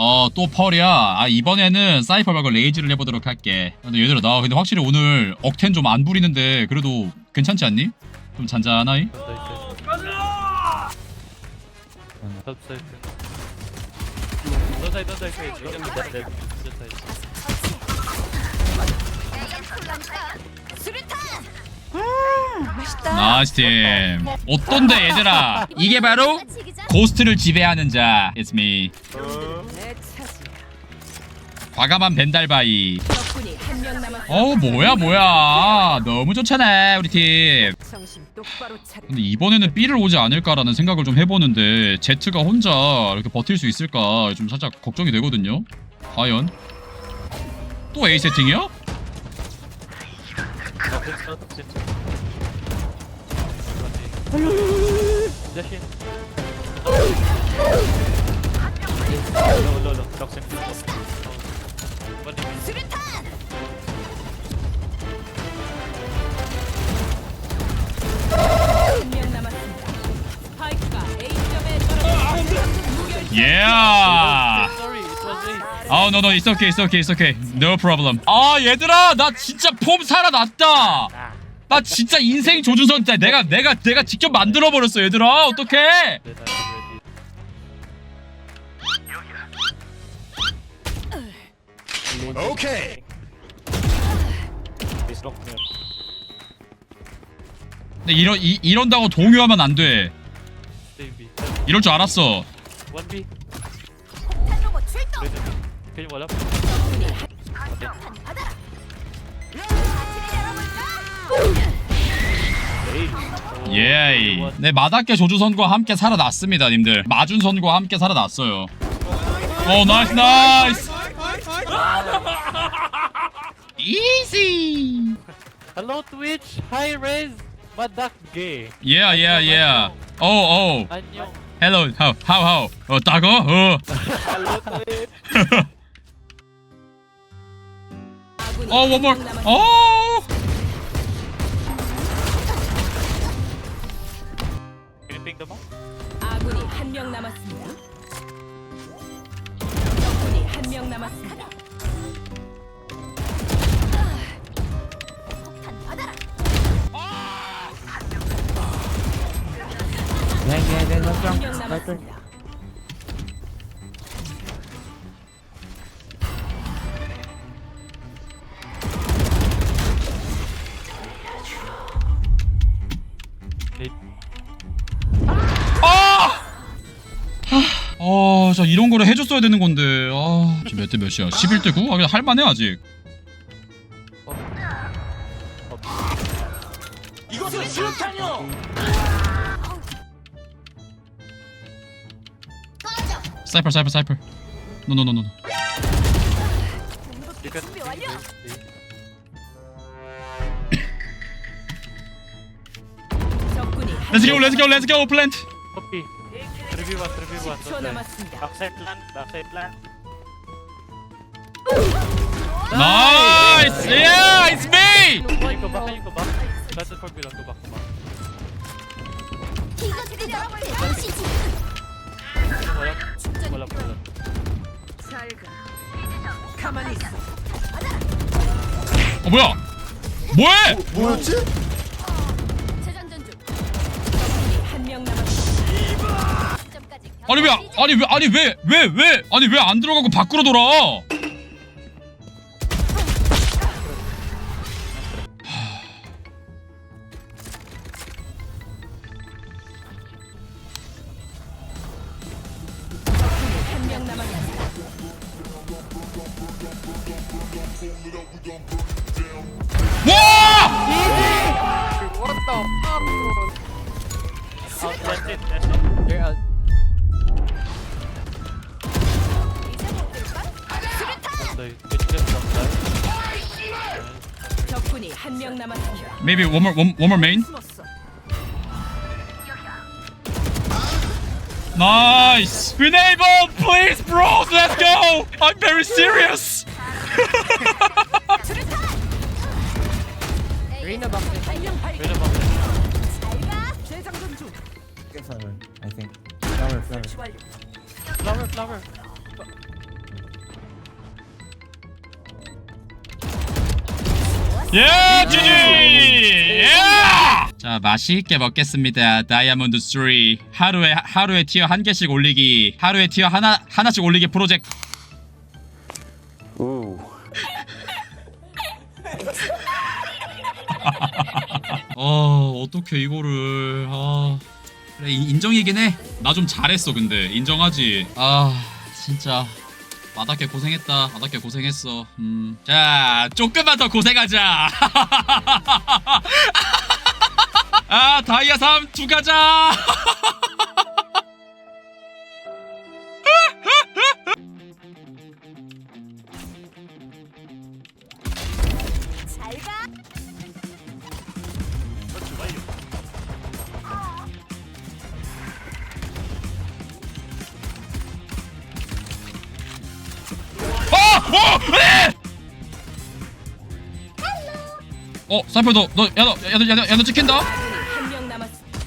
어, 또 펄이야. 아, 이번에는 사이퍼 말고 레이즈를 해보도록 할게. 근데 얘들아, 나 근데 확실히 오늘 억텐 좀 안 부리는데, 그래도 괜찮지 않니? 좀 잔잔하이? 나이스 팀. 어떤데, 얘들아? 이게 바로 고스트를 지배하는 자. It's me. 과감한 벤달바이. 어우, 뭐야, 뭐야. 너무 좋잖아, 우리 팀. 근데 이번에는 B를 오지 않을까라는 생각을 좀 해보는데 Z가 혼자 이렇게 버틸 수 있을까 좀 살짝 걱정이 되거든요. 과연 또 A 세팅이야? Yeah. Sorry, it was A. 아, no, no, it's okay, it's okay, it's okay. No problem. 아, 얘들아, 나 진짜 폼 살아났다. 나 진짜 인생 조준선 때 내가 내가 내가 직접 만들어 버렸어, 얘들아. 어떡해? Then I'm ready. Okay. Please lock me up. 근데 이런 이, 이런다고 동요하면 안 돼. 이럴 줄 알았어. One B. 폭탄 로봇 출동! Ready. Can you wall up? 폭탄 받아라! 파티를 열어볼까? A. 예. 네, 마다케 조주선과 함께 살아났습니다, 님들. 마준선과 함께 살아났어요. 오, 나이스, 나이스. 이지. Hello Twitch. Hi Raze. Madak gay. Yeah, yeah, yeah. 오, 오. 안녕. Hello. How, how, how? 어, 따거? 어. 어, one more. 어. 아! 아, 자 이런 거를 해줬어야 되는 건데. 아, 지금 몇 대 몇이야? 11대 9? 아, 그냥 할만해 아직. 이것은 수류탄이요. 사이퍼, 사이퍼, 사이퍼. 노노노노. 준비 완료! 적군이 한 plant. Copy. 3v1, 3v1. 10초 남았습니다. Backside plant, backside plant. Nice! Yeah, it's me! Can you go back? Can you go back? That's it for B. Go back, go back. 이것들이 열어볼까? 시지! 있어. 어 뭐야? 뭐해? 뭐였지? 재장전 중. 적군이 한명 남았습니다. 지점까지 아니 왜 아니 왜 아니 왜 왜 왜 아니 왜 안 들어가고 밖으로 돌아? Oh, that's it, that's it. They're out. 이제 못 들까? 수류탄! The it's just outside. 적군이 한 명 남았습니다. Maybe one more one, one more main. 숨었어. Nice. Renable, please, bro. Let's go. I'm very serious. 수류탄! 레이나 방패 발령 발견. Wait a moment. 완료. 플라워 플라워. 예, 지지! 예! 자, 맛있게 먹겠습니다. 다이아몬드 3. 하루에 하루에 티어 한 개씩 올리기. 하루에 티어 하나 하나씩 올리기 프로젝트. Ooh. 어떻게 이거를 아. 그래, 인- 인정이긴 해. 나 좀 잘했어, 근데. 인정하지. 아, 진짜. 마닥게 고생했다. 마닥게 고생했어. 음. 자, 조금만 더 고생하자. 아, 다이아 3 두 가자. 잘 가 어! 어! 에! 어, 사이퍼 너, 너, 야, 너, 야, 너, 야, 너, 야, 너 찍힌다? 한명 남았습니다.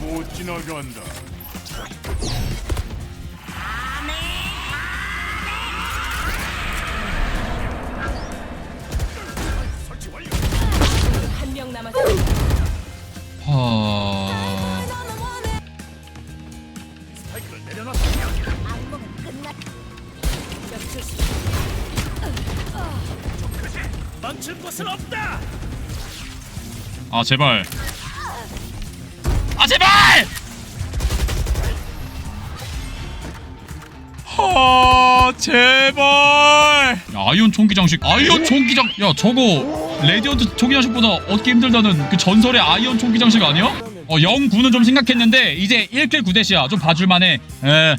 못 지나간다. 한명 남았 격투시 멈출 곳은 없다. 아, 제발. 아, 제발! 하, 제발! 야, 아이온 총기장식. 아이온 총기장. 야, 저거 레디언트 총기장식보다 얻기 힘들다는 그 전설의 아이온 총기장식 아니야? 어, 0, 9는 좀 생각했는데 이제 1킬 9대시야. 좀 봐줄만해. 에.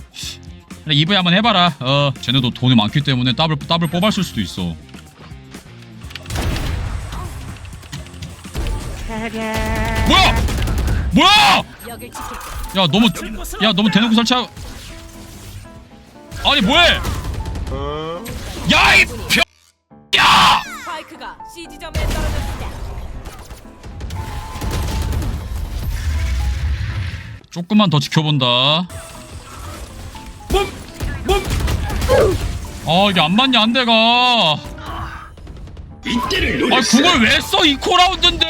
이브에 한번 해봐라. 어, 쟤네도 돈이 많기 때문에 더블 더블 뽑았을 수도 있어. 뭐야? 뭐야? 야 너무 야 너무 대놓고 설치하 아니 뭐해 야이 벼 야! 조금만 더 지켜본다. 아 이게 안 맞냐 안 돼가. 이때를 아 그걸 왜 써 이코 라운드인데.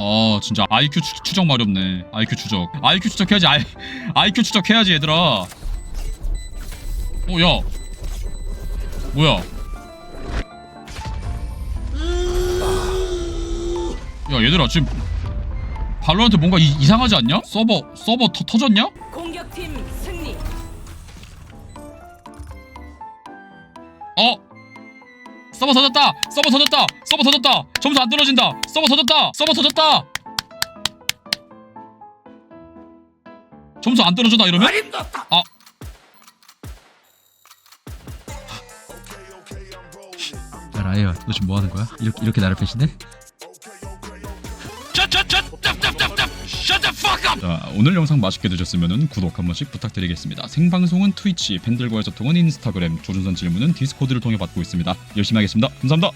아 진짜 IQ 추, 추적 마렵네. IQ 추적. IQ 추적해야지. I, IQ 추적해야지 얘들아. 어야. 뭐야 야 얘들아 지금 발로한테 뭔가 이, 이상하지 않냐? 서버 서버 터, 터졌냐? 공격팀 승리. 어? 서버 터졌다! 서버 터졌다! 서버 터졌다! 점수 안 떨어진다! 서버 터졌다! 서버 터졌다! 점수 안 떨어져 나 이러면? 아 야 라이어 너 지금 뭐 하는 거야? 이렇게 이렇게 나를 배신해? 자, 오늘 영상 맛있게 드셨으면 구독 한 번씩 부탁드리겠습니다. 생방송은 트위치, 팬들과의 소통은 인스타그램, 조준선 질문은 디스코드를 통해 받고 있습니다. 열심히 하겠습니다. 감사합니다.